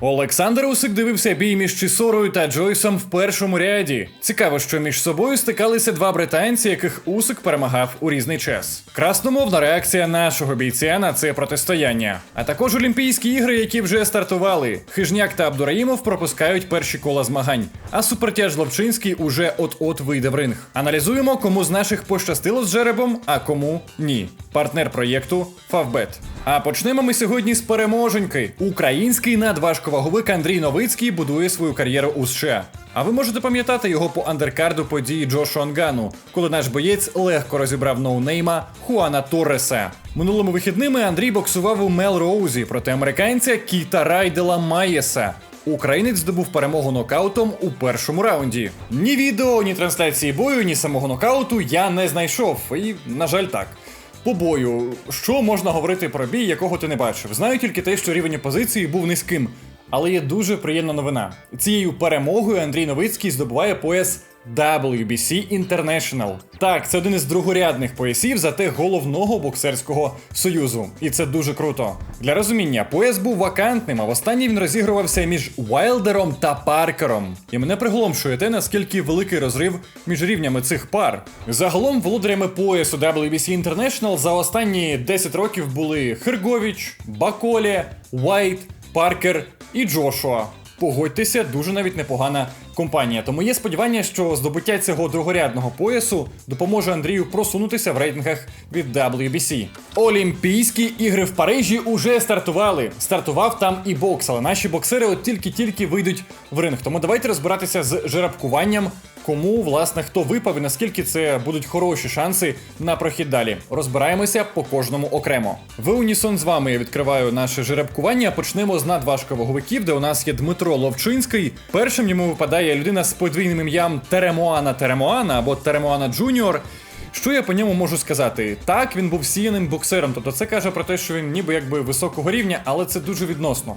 Олександр Усик дивився бій між Чісорою та Джойсом в першому ряді. Цікаво, що між собою стикалися два британці, яких Усик перемагав у різний час. Красномовна реакція нашого бійця на це протистояння. А також Олімпійські ігри, які вже стартували. Хижняк та Абдураїмов пропускають перші кола змагань. А супертяж Ловчинський уже от-от вийде в ринг. Аналізуємо, кому з наших пощастило з жеребом, а кому ні. Партнер проєкту Фавбет. А почнемо ми сьогодні з переможеньки. Український надважковаговик Андрій Новицький будує свою кар'єру у США. А ви можете пам'ятати його по андеркарду події Джошу Ангану, коли наш боєць легко розібрав ноунейма Хуана Торреса. Минулими вихідними Андрій боксував у Мел Роузі проти американця Кіта Райдела Маєса. Українець здобув перемогу нокаутом у першому раунді. Ні відео, ні трансляції бою, ні самого нокауту я не знайшов. І, на жаль, так. По бою, що можна говорити про бій, якого ти не бачив? Знаю тільки те, що рівень опозиції був низьким. Але є дуже приємна новина. Цією перемогою Андрій Новицький здобуває пояс WBC International. Так, це один із другорядних поясів зате головного боксерського союзу. І це дуже круто. Для розуміння, пояс був вакантним, а востаннє він розігрувався між Уайлдером та Паркером. І мене приголомшує те, наскільки великий розрив між рівнями цих пар. Загалом володарями поясу WBC International за останні 10 років були Херговіч, Баколі, Уайт, Паркер і Джошуа. Погодьтеся, дуже навіть непогана компанія. Тому є сподівання, що здобуття цього другорядного поясу допоможе Андрію просунутися в рейтингах від WBC. Олімпійські ігри в Парижі уже стартували. Стартував там і бокс, але наші боксери от тільки-тільки вийдуть в ринг. Тому давайте розбиратися з жеребкуванням. Кому, власне, хто випав і наскільки це будуть хороші шанси на прохід далі. Розбираємося по кожному окремо. В унісон з вами я відкриваю наше жеребкування. Почнемо з надважковаговиків, де у нас є Дмитро Ловчинський. Першим йому випадає людина з подвійним ім'ям Теремоана Теремоана або Теремоана Джуніор. Що я по ньому можу сказати? Так, він був сіяним боксером, тобто це каже про те, що він ніби якби високого рівня, але це дуже відносно.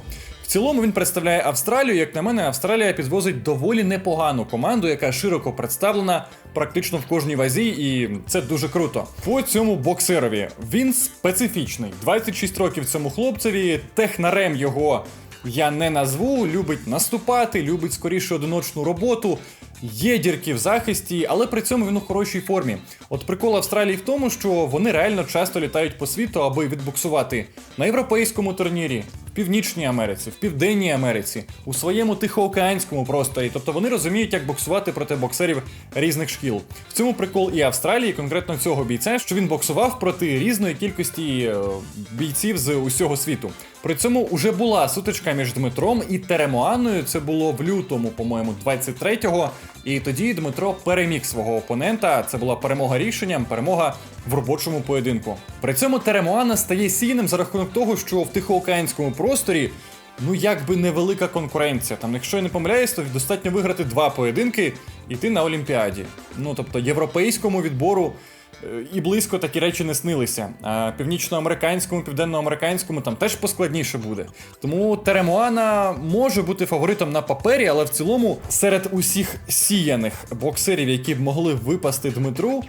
Цілому він представляє Австралію. Як на мене, Австралія підвозить доволі непогану команду, яка широко представлена практично в кожній вазі, і це дуже круто. По цьому боксерові він специфічний. 26 років цьому хлопцеві, технарем його я не назву, любить наступати, любить скоріше одиночну роботу. Є дірки в захисті, але при цьому він у хорошій формі. От прикол Австралії в тому, що вони реально часто літають по світу, аби відбуксувати на європейському турнірі, в Північній Америці, в Південній Америці, у своєму тихоокеанському просторі. Тобто вони розуміють, як боксувати проти боксерів різних шкіл. В цьому прикол і Австралії, конкретно цього бійця, що він боксував проти різної кількості е, бійців з усього світу. При цьому вже була сутичка між Дмитром і Теремоаною. Це було в лютому, по-моєму, 23-го. І тоді Дмитро переміг свого опонента. Це була перемога рішенням, перемога в робочому поєдинку. При цьому Теремуана стає сійним за рахунок того, що в тихоокеанському просторі. Ну, якби невелика конкуренція. Там, якщо я не помиляюсь, то достатньо виграти два поєдинки і ти на Олімпіаді. Ну тобто європейському відбору е, і близько такі речі не снилися. А північноамериканському, південноамериканському там теж поскладніше буде. Тому Теремоана може бути фаворитом на папері, але в цілому серед усіх сіяних боксерів, які б могли випасти Дмитру.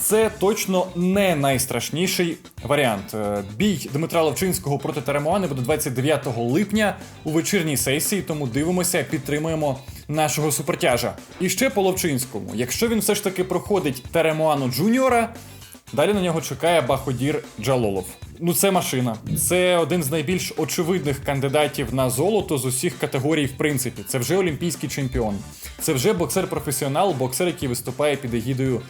Це точно не найстрашніший варіант. Е, Бій Дмитра Ловчинського проти Теремоани буде 29 липня у вечірній сесії, тому дивимося, підтримуємо нашого супертяжа. І ще по Ловчинському. Якщо він все ж таки проходить Теремоану Джуніора, далі на нього чекає Баходір Джалолов. Ну, це машина. Це один з найбільш очевидних кандидатів на золото з усіх категорій, в принципі. Це вже олімпійський чемпіон. Це вже боксер-професіонал, боксер, який виступає під егідою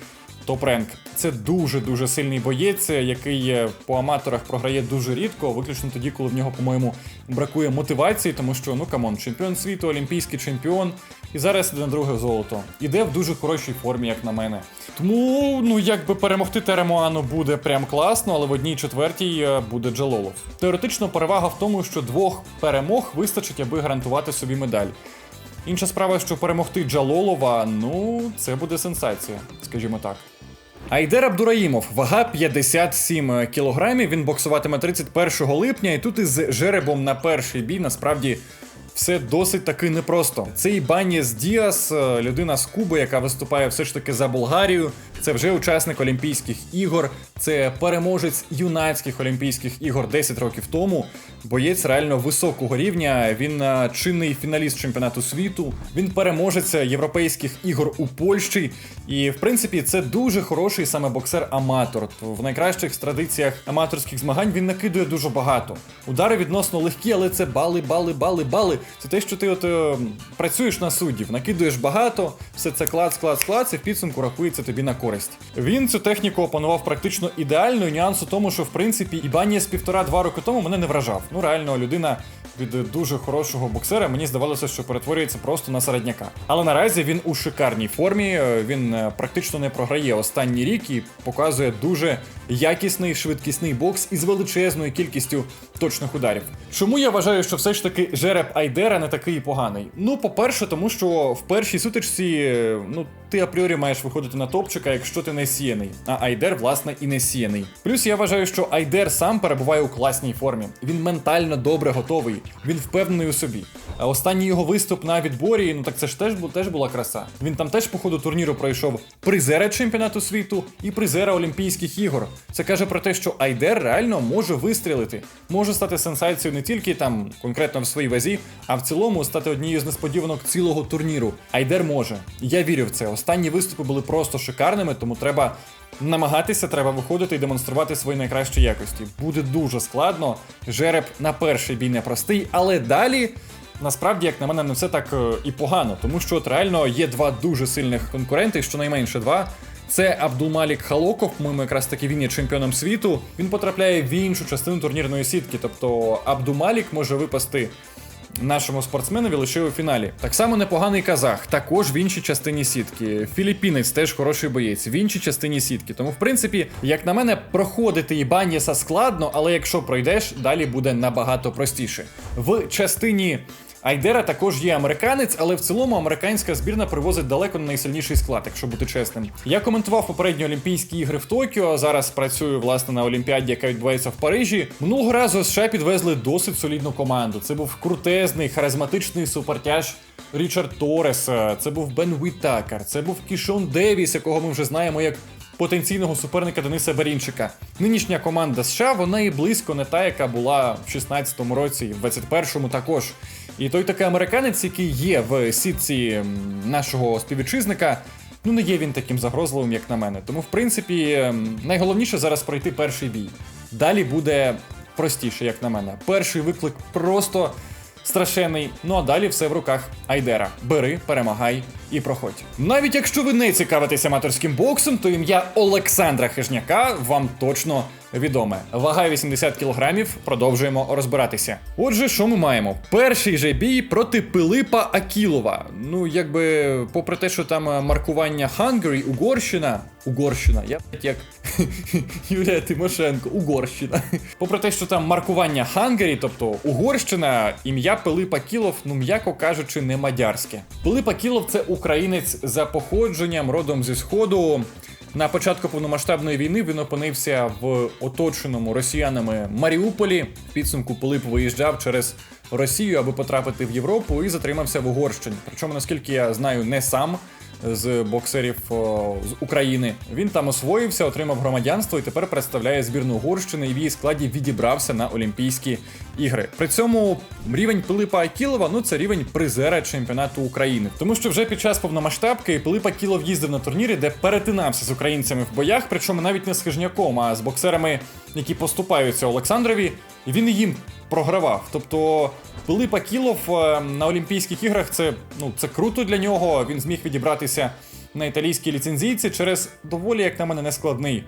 топ-ренк. Це дуже-дуже сильний боєць, який е, по аматорах програє дуже рідко, виключно тоді, коли в нього, по-моєму, бракує мотивації, тому що, ну камон, чемпіон світу, олімпійський чемпіон, і зараз іде на друге золото. Іде в дуже хорошій формі, як на мене. Тому, ну якби перемогти Теремоану буде прям класно, але в одній четвертій е, буде Джалолов. Теоретично перевага в тому, що двох перемог вистачить, аби гарантувати собі медаль. Інша справа, що перемогти Джалолова, ну це буде сенсація, скажімо так. Айдер Абдураїмов, вага 57 кілограмів. Він боксуватиме 31 липня, і тут із жеребом на перший бій насправді все досить таки непросто. Цей Банєс Діас, е, людина з Куби, яка виступає все ж таки за Болгарію. Це вже учасник Олімпійських ігор, це переможець юнацьких Олімпійських ігор 10 років тому. Боєць реально високого рівня. Він е, чинний фіналіст чемпіонату світу. Він переможець європейських ігор у Польщі. І в принципі це дуже хороший саме боксер-аматор. В найкращих традиціях аматорських змагань він накидує дуже багато. Удари відносно легкі, але це бали, бали, бали, бали. Це те, що ти от е, працюєш на суддів, накидуєш багато, все це клац, клац, клац, і в підсумку рахується тобі на користь. Він цю техніку опанував практично ідеально. і Нюанс у тому, що в принципі Ібані з півтора-два роки тому мене не вражав. Ну реально, людина від дуже хорошого боксера, мені здавалося, що перетворюється просто на середняка. Але наразі він у шикарній формі. е, Він е, практично не програє останній рік і показує дуже якісний швидкісний бокс із величезною кількістю точних ударів. Чому я вважаю, що все ж таки жереб Айдера не такий поганий? Ну, по-перше, тому що в першій сутичці, ну, ти апріорі маєш виходити на топчика, якщо ти не сіяний. А Айдер, власне, і не сіяний. Плюс я вважаю, що Айдер сам перебуває у класній формі. Він ментально добре готовий, він впевнений у собі. А останній його виступ на відборі, ну так це ж теж, теж була краса. Він там теж по ходу турніру пройшов призера чемпіонату світу і призера Олімпійських ігор. Це каже про те, що Айдер реально може вистрілити, може стати сенсацією не тільки там конкретно в своїй вазі, а в цілому стати однією з несподіванок цілого турніру. Айдер може. Я вірю в це. Останні виступи були просто шикарними, тому треба. Намагатися треба виходити і демонструвати свої найкращі якості. Буде дуже складно. Жереб на перший бій непростий, але далі насправді, як на мене, не все так е, і погано, тому що от реально є два дуже сильних конкуренти, щонайменше два. Це Абдулмалік Халоков, по-моєму, якраз таки він є чемпіоном світу. Він потрапляє в іншу частину турнірної сітки. Тобто Абдумалік може випасти нашому спортсменові лише у фіналі. Так само непоганий казах, також в іншій частині сітки. Філіппінець теж хороший боєць в іншій частині сітки. Тому, в принципі, як на мене, проходити Ібаніса складно, але якщо пройдеш, далі буде набагато простіше. В частині. Айдера також є американець, але в цілому американська збірна привозить далеко не найсильніший склад, якщо бути чесним. Я коментував попередні Олімпійські ігри в Токіо. а Зараз працюю власне на Олімпіаді, яка відбувається в Парижі. Минулого разу США підвезли досить солідну команду. Це був крутезний, харизматичний супертяж Річард Торрес. Це був Бен Вітакер, це був Кішон Девіс, якого ми вже знаємо як потенційного суперника Дениса Барінчика. Нинішня команда США, вона і близько не та, яка була в 16-му році, і в 21-му також. І той такий американець, який є в сітці нашого співвітчизника, ну не є він таким загрозливим, як на мене. Тому, в принципі, найголовніше зараз пройти перший бій. Далі буде простіше, як на мене. Перший виклик просто страшенний. Ну а далі все в руках Айдера. Бери, перемагай і проходь. Навіть якщо ви не цікавитесь аматорським боксом, то ім'я Олександра Хижняка вам точно відоме. Вага 80 кілограмів. Продовжуємо розбиратися. Отже, що ми маємо? Перший же бій проти Пилипа Акілова. Ну, якби, попри те, що там е, маркування Hungary, Угорщина. Угорщина, я як Юлія Тимошенко, Угорщина. Попри те, що там маркування Hungary, тобто Угорщина, ім'я Пилипа Кілов, ну м'яко кажучи, не мадярське. Пилип Акілов це українець за походженням, родом зі сходу. На початку повномасштабної війни він опинився в оточеному росіянами Маріуполі. В підсумку Пилип виїжджав через Росію, аби потрапити в Європу, і затримався в Угорщині. Причому, наскільки я знаю, не сам з боксерів з України. Він там освоївся, отримав громадянство і тепер представляє збірну Угорщини і в її складі відібрався на Олімпійські ігри. При цьому рівень Пилипа Акілова ну це рівень призера чемпіонату України. Тому що вже під час повномасштабки Пилип Акілов їздив на турніри, де перетинався з українцями в боях, причому навіть не з хижняком, а з боксерами, які поступаються Олександрові, і він їм програвав. Тобто Пилип Акілов е, на Олімпійських іграх це, ну, це круто для нього. Він зміг відібратися на італійській ліцензійці через доволі, як на мене, нескладний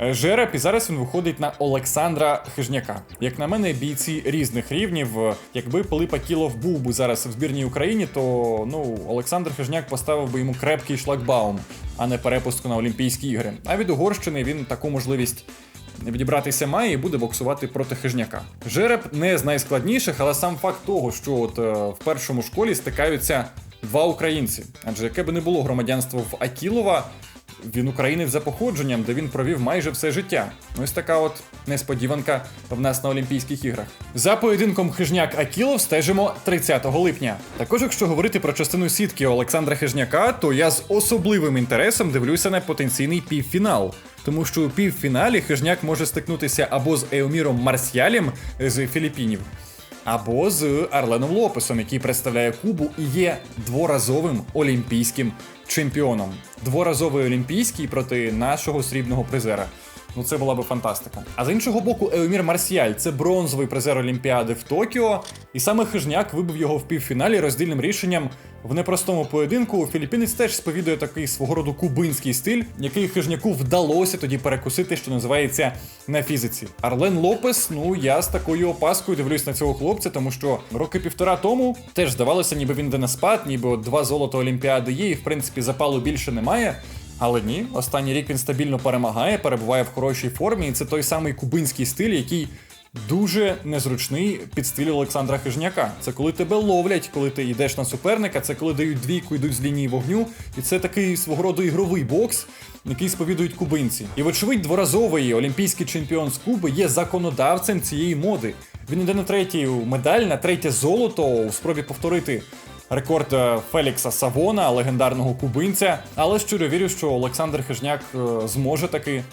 е, жереб. І зараз він виходить на Олександра Хижняка. Як на мене, бійці різних рівнів. Е, Якби Пилип Акілов був би зараз в збірній Україні, то ну Олександр Хижняк поставив би йому крепкий шлагбаум, а не перепустку на Олімпійські ігри. А від Угорщини він таку можливість відібратися має і буде боксувати проти хижняка. Жереб не з найскладніших, але сам факт того, що от е, в першому школі стикаються два українці. Адже яке би не було громадянство в Акілова, він українець за походженням, де він провів майже все життя. Ось така от несподіванка в нас на Олімпійських іграх. За поєдинком Хижняк Акілов стежимо 30 липня. Також, якщо говорити про частину сітки Олександра Хижняка, то я з особливим інтересом дивлюся на потенційний півфінал. Тому що у півфіналі Хижняк може стикнутися або з Еоміром Марсіалем з Філіппінів, або з Арленом Лопесом, який представляє Кубу і є дворазовим олімпійським чемпіоном. Дворазовий олімпійський проти нашого срібного призера. Ну це була би фантастика. А з іншого боку, Еомір Марсіаль це бронзовий призер Олімпіади в Токіо, і саме Хижняк вибив його в півфіналі роздільним рішенням в непростому поєдинку. Філіппінець теж сповідує такий свого роду кубинський стиль, який Хижняку вдалося тоді перекусити, що називається на фізиці. Арлен Лопес, ну я з такою опаскою дивлюсь на цього хлопця, тому що роки півтора тому теж здавалося, ніби він йде на спад, ніби от два золота Олімпіади є, і в принципі запалу більше немає. Але ні, останній рік він стабільно перемагає, перебуває в хорошій формі, і це той самий кубинський стиль, який дуже незручний під стиль Олександра Хижняка. Це коли тебе ловлять, коли ти йдеш на суперника, це коли дають двійку, йдуть з лінії вогню, і це такий свого роду ігровий бокс, який сповідують кубинці. І вочевидь, дворазовий олімпійський чемпіон з Куби є законодавцем цієї моди. Він йде на третю медаль, на третє золото у спробі повторити рекорд е, Фелікса Савона, легендарного кубинця. Але щиро вірю, що Олександр Хижняк е, зможе таки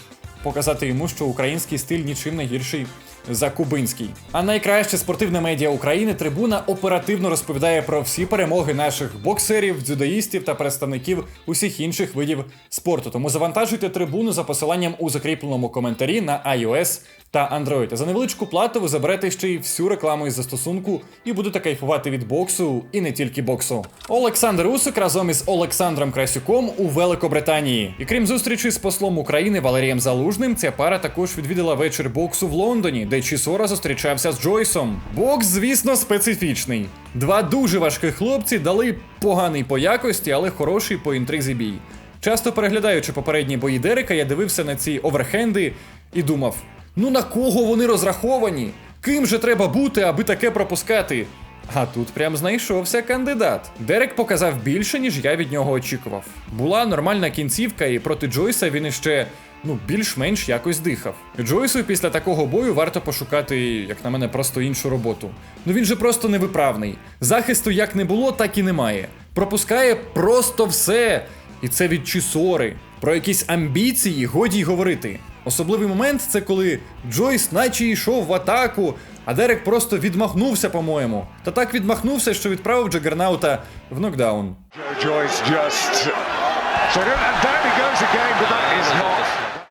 показати йому, що український стиль нічим не гірший за кубинський. А найкраще спортивне медіа України Трибуна оперативно розповідає про всі перемоги наших боксерів, дзюдоїстів та представників усіх інших видів спорту. Тому завантажуйте трибуну за посиланням у закріпленому коментарі на iOS та Android. За невеличку плату ви заберете ще й всю рекламу із застосунку і будете кайфувати від боксу і не тільки боксу. Олександр Усик разом із Олександром Красюком у Великобританії. І крім зустрічі з послом України Валерієм Залужним, ця пара також відвідала вечір боксу в Лондоні, де Чісора зустрічався з Джойсом. Бокс, звісно, специфічний. Два дуже важких хлопці дали поганий по якості, але хороший по інтризі бій. Часто переглядаючи попередні бої Дерека, я дивився на ці оверхенди і думав: ну на кого вони розраховані? Ким же треба бути, аби таке пропускати? А тут прям знайшовся кандидат. Дерек показав більше, ніж я від нього очікував. Була нормальна кінцівка, і проти Джойса він іще ну більш-менш якось дихав. Джойсу після такого бою варто пошукати, як на мене, просто іншу роботу. Ну він же просто невиправний. Захисту як не було, так і немає. Пропускає просто все. І це від Чісори. Про якісь амбіції годі й говорити. Особливий момент це коли Джойс наче йшов в атаку, а Дерек просто відмахнувся, по-моєму. Та так відмахнувся, що відправив Джагернаута в нокдаун.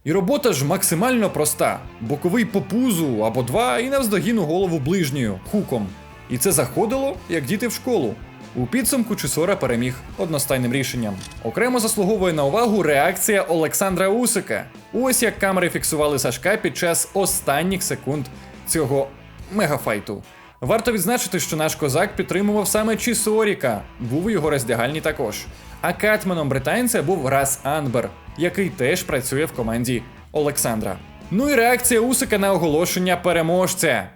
І робота ж максимально проста: боковий по пузу або два, і навздогін у голову ближньою хуком. І це заходило, як діти в школу. У підсумку Чисора переміг одностайним рішенням. Окремо заслуговує на увагу реакція Олександра Усика. Ось як камери фіксували Сашка під час останніх секунд цього мегафайту. Варто відзначити, що наш козак підтримував саме Чісоріка, був у його роздягальні також. А катменом британця був Рас Анбер, який теж працює в команді Олександра. Ну і реакція Усика на оголошення переможця.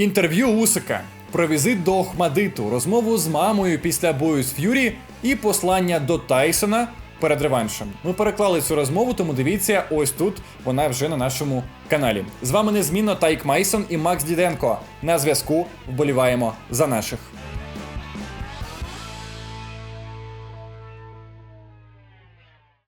Інтерв'ю Усика про візит до Охмадиту, розмову з мамою після бою з Ф'юрі і послання до Тайсона перед реваншем. Ми переклали цю розмову, тому дивіться, ось тут вона вже на нашому каналі. З вами незмінно Тайк Майсон і Макс Діденко. На зв'язку вболіваємо за наших.